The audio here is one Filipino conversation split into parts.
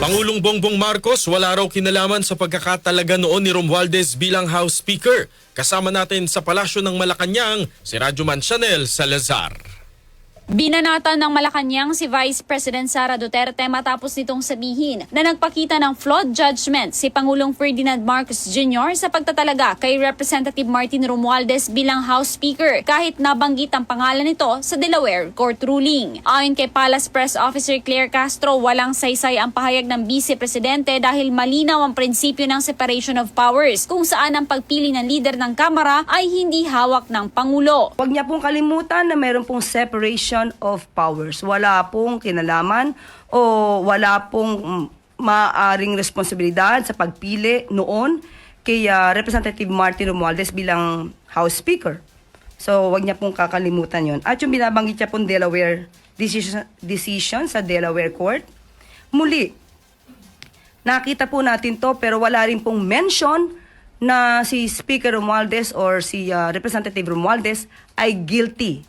Pangulong Bongbong Marcos wala raw kinalaman sa pagkakatalaga noon ni Romualdez bilang House Speaker. Kasama natin sa palasyo ng Malacanang si Radyoman Chanel Salazar. Binanatan ng Malacanang si Vice President Sara Duterte matapos nitong sabihin na nagpakita ng flawed judgment si Pangulong Ferdinand Marcos Jr. sa pagtatalaga kay Representative Martin Romualdez bilang House Speaker kahit nabanggit ang pangalan nito sa Delaware Court ruling. Ayon kay Palace Press Officer Claire Castro, walang saysay ang pahayag ng Vice Presidente dahil malinaw ang prinsipyo ng separation of powers kung saan ang pagpili ng leader ng Kamara ay hindi hawak ng Pangulo. Huwag niya pong kalimutan na mayroon pong separation of powers. Wala pong kinalaman o wala pong maaring responsibilidad sa pagpili noon kay ah, Representative Martin Romualdez bilang House Speaker. So, wag niya pong kakalimutan yon. At yung binabanggit niya pong Delaware decision, decision sa Delaware Court, muli, nakita po natin to pero wala rin pong mention na si Speaker Romualdez or si uh, Representative Romualdez ay guilty.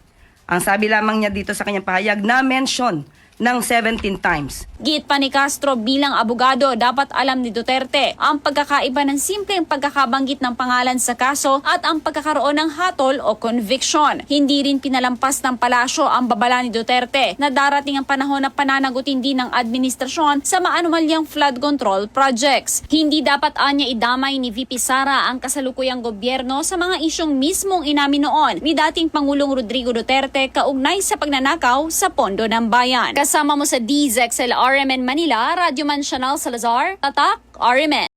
Ang sabi lamang niya dito sa kanyang pahayag na mention ng 17 times. Git pa ni Castro bilang abogado, dapat alam ni Duterte ang pagkakaiba ng simpleng pagkakabanggit ng pangalan sa kaso at ang pagkakaroon ng hatol o conviction. Hindi rin pinalampas ng palasyo ang babala ni Duterte na darating ang panahon na pananagutin din ng administrasyon sa maanumalyang flood control projects. Hindi dapat anya idamay ni VP Sara ang kasalukuyang gobyerno sa mga isyong mismong inamin noon ni dating Pangulong Rodrigo Duterte kaugnay sa pagnanakaw sa pondo ng bayan. Kasama mo sa DZXL RMN Manila, Radyo Man Chanel Salazar, Tatak RMN.